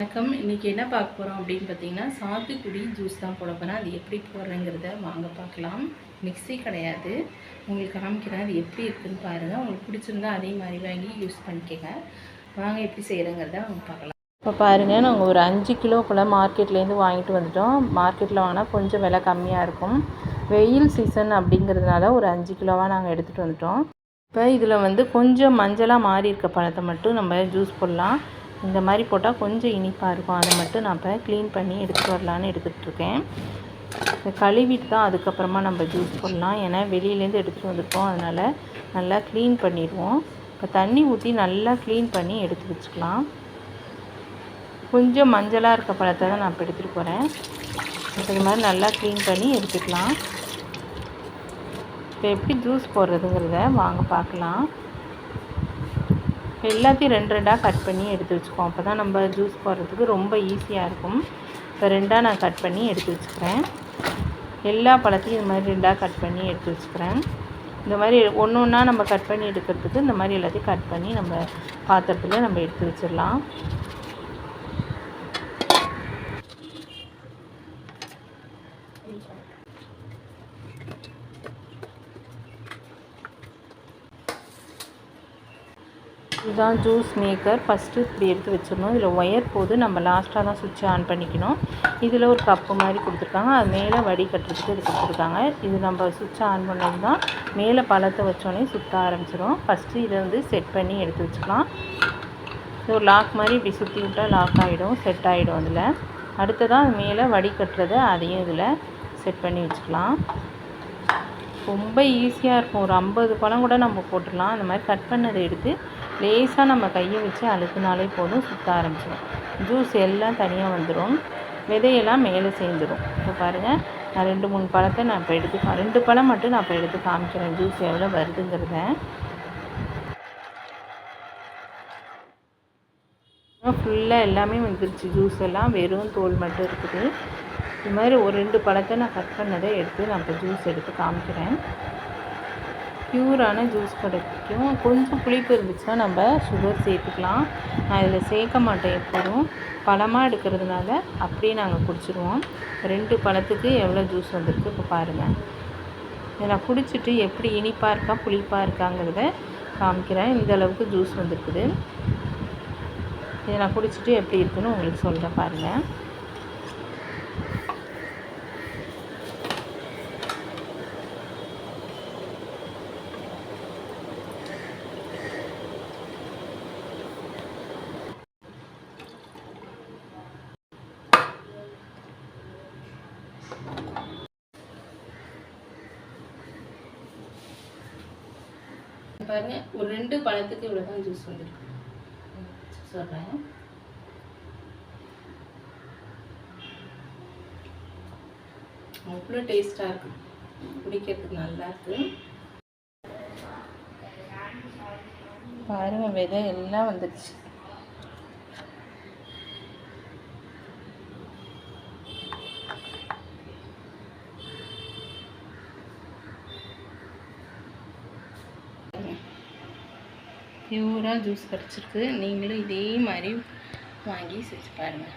வணக்கம். இன்றைக்கி என்ன பார்க்க போகிறோம் அப்படின்னு பார்த்தீங்கன்னா சாத்துக்குடி ஜூஸ் தான் போட போகிறேன் அது எப்படி போடுறேங்கிறத வாங்க பார்க்கலாம். மிக்ஸி கிடையாது. உங்களுக்கு காமிக்கிறேன் அது எப்படி இருக்குதுன்னு பாருங்கள் உங்களுக்கு பிடிச்சிருந்தா அதே மாதிரி வாங்கி யூஸ் பண்ணிக்கோங்க. வாங்க எப்படி செய்கிறேங்கிறத வாங்க பார்க்கலாம். இப்போ பாருங்கள் நாங்கள் ஒரு அஞ்சு கிலோக்குள்ளே மார்க்கெட்லேருந்து வாங்கிட்டு வந்துட்டோம். மார்க்கெட்டில் வாங்கினா கொஞ்சம் விலை கம்மியாக இருக்கும். வெயில் சீசன் அப்படிங்கிறதுனால ஒரு அஞ்சு கிலோவாக நாங்கள் எடுத்துகிட்டு வந்துட்டோம். இப்போ இதில் வந்து கொஞ்சம் மஞ்சளாக மாறி இருக்க பழத்தை மட்டும் நம்ம ஜூஸ் போடலாம். இந்த மாதிரி போட்டால் கொஞ்சம் இனிப்பாக இருக்கும். அதை மட்டும் நான் இப்போ க்ளீன் பண்ணி எடுத்துகிட்டு வரலான்னு எடுத்துகிட்டு இருக்கேன். இதை கழுவிட்டு தான் அதுக்கப்புறமா நம்ம ஜூஸ் போடலாம். ஏன்னா வெளியிலேருந்து எடுத்துகிட்டு வந்துருக்கோம். அதனால் நல்லா க்ளீன் பண்ணிடுவோம். இப்போ தண்ணி ஊற்றி நல்லா க்ளீன் பண்ணி எடுத்து வச்சுக்கலாம். கொஞ்சம் மஞ்சளாக இருக்க பழத்தை தான் நான் இப்போ எடுத்துகிட்டு போகிறேன் இது மாதிரி நல்லா க்ளீன் பண்ணி எடுத்துக்கலாம். இப்போ எப்படி ஜூஸ் போடுறதுங்கிறத வாங்க பார்க்கலாம். எல்லாத்தையும் ரெண்டு ரெண்டாக கட் பண்ணி எடுத்து வச்சுக்குவோம். அப்போ தான் நம்ம ஜூஸ் போடுறதுக்கு ரொம்ப ஈஸியாக இருக்கும். இப்போ ரெண்டாக நான் கட் பண்ணி எடுத்து வச்சுக்கிறேன். எல்லா பழத்தையும் இது மாதிரி ரெண்டாக கட் பண்ணி எடுத்து வச்சுக்கிறேன். இந்த மாதிரி ஒன்று ஒன்றா நம்ம கட் பண்ணி எடுக்கிறதுக்கு இந்த மாதிரி எல்லாத்தையும் கட் பண்ணி நம்ம பாத்திரத்தில் நம்ம எடுத்து வச்சிடலாம். இதுதான் ஜூஸ் மேக்கர். ஃபஸ்ட்டு இப்படி எடுத்து வச்சிடணும். இதில் ஒயர் போது நம்ம லாஸ்ட்டாக தான் சுவிட்ச் ஆன் பண்ணிக்கணும். இதில் ஒரு கப்பு மாதிரி கொடுத்துருக்காங்க. அது மேலே வடி கட்டுறதுக்கு இது கொடுத்துருக்காங்க. இது நம்ம சுவிட்ச் ஆன் பண்ணது தான். மேலே பழத்தை வச்சோடனே சுற்ற ஆரம்பிச்சிடும் ஃபஸ்ட்டு இதை வந்து செட் பண்ணி எடுத்து வச்சுக்கலாம். இது ஒரு லாக் மாதிரி இப்படி சுற்றி விட்டால் லாக் ஆகிடும் செட் ஆகிடும் அதில். அடுத்ததான் மேலே வடி கட்டுறதை அதையும் இதில் செட் பண்ணி வச்சுக்கலாம். ரொம்ப ஈஸியாக இருக்கும். ஒரு ஐம்பது பழம் கூட நம்ம போட்டுடலாம். அந்த மாதிரி கட் பண்ணதை எடுத்து லேசாக நம்ம கையை வச்சு அழுத்தினாலே போதும் சுற்ற ஆரம்பிச்சிடும் ஜூஸ் எல்லாம் தனியாக வந்துடும் விதையெல்லாம் மேலே சேர்ந்துடும் இப்போ பாருங்கள் நான் ரெண்டு மூணு பழத்தை நான் இப்போ எடுத்து ரெண்டு பழம் மட்டும் நான் இப்போ எடுத்து காமிக்கிறேன். ஜூஸ் எவ்வளோ வருதுங்கிறத. ஃபுல்லாக எல்லாமே வந்துருச்சு. ஜூஸ் எல்லாம் வெறும் தோல் மட்டும் இருக்குது. இது மாதிரி ஒரு ரெண்டு பழத்தை நான் கட் பண்ணதை எடுத்து நான் இப்போ ஜூஸ் எடுத்து காமிக்கிறேன். ப்யூரான ஜூஸ் கிடைக்கும். கொஞ்சம் புளிப்பு இருந்துச்சுன்னா நம்ம சுகர் சேர்த்துக்கலாம். நான் இதில் சேர்க்க மாட்டேன் எப்போதும். பழமாக எடுக்கிறதுனால அப்படியே நாங்கள் குடிச்சிடுவோம் ரெண்டு பழத்துக்கு எவ்வளோ ஜூஸ் வந்திருக்கு இப்போ பாருங்கள் இதை நான் குடிச்சிட்டு எப்படி இனிப்பாக இருக்கா புளிப்பாக இருக்காங்கிறத காமிக்கிறேன். இந்த அளவுக்கு ஜூஸ் வந்துருக்குது. இதை நான் குடிச்சிட்டு எப்படி இருக்குன்னு உங்களுக்கு சொல்கிறேன் பாருங்கள் பாருங்க ஒரு ரெண்டு பழத்துக்கு இவ்வளோ தான் ஜூஸ் வந்துருக்கு சொல்கிறேன் அவ்வளோ டேஸ்ட்டாக இருக்கும் குடிக்கிறதுக்கு நல்லா இருக்கு. பாருங்க விதை எல்லாம் வந்துடுச்சு பியூராக ஜூஸ் கிடச்சிருக்கு. நீங்களும் இதே மாதிரி வாங்கி செஞ்சு பாருங்கள்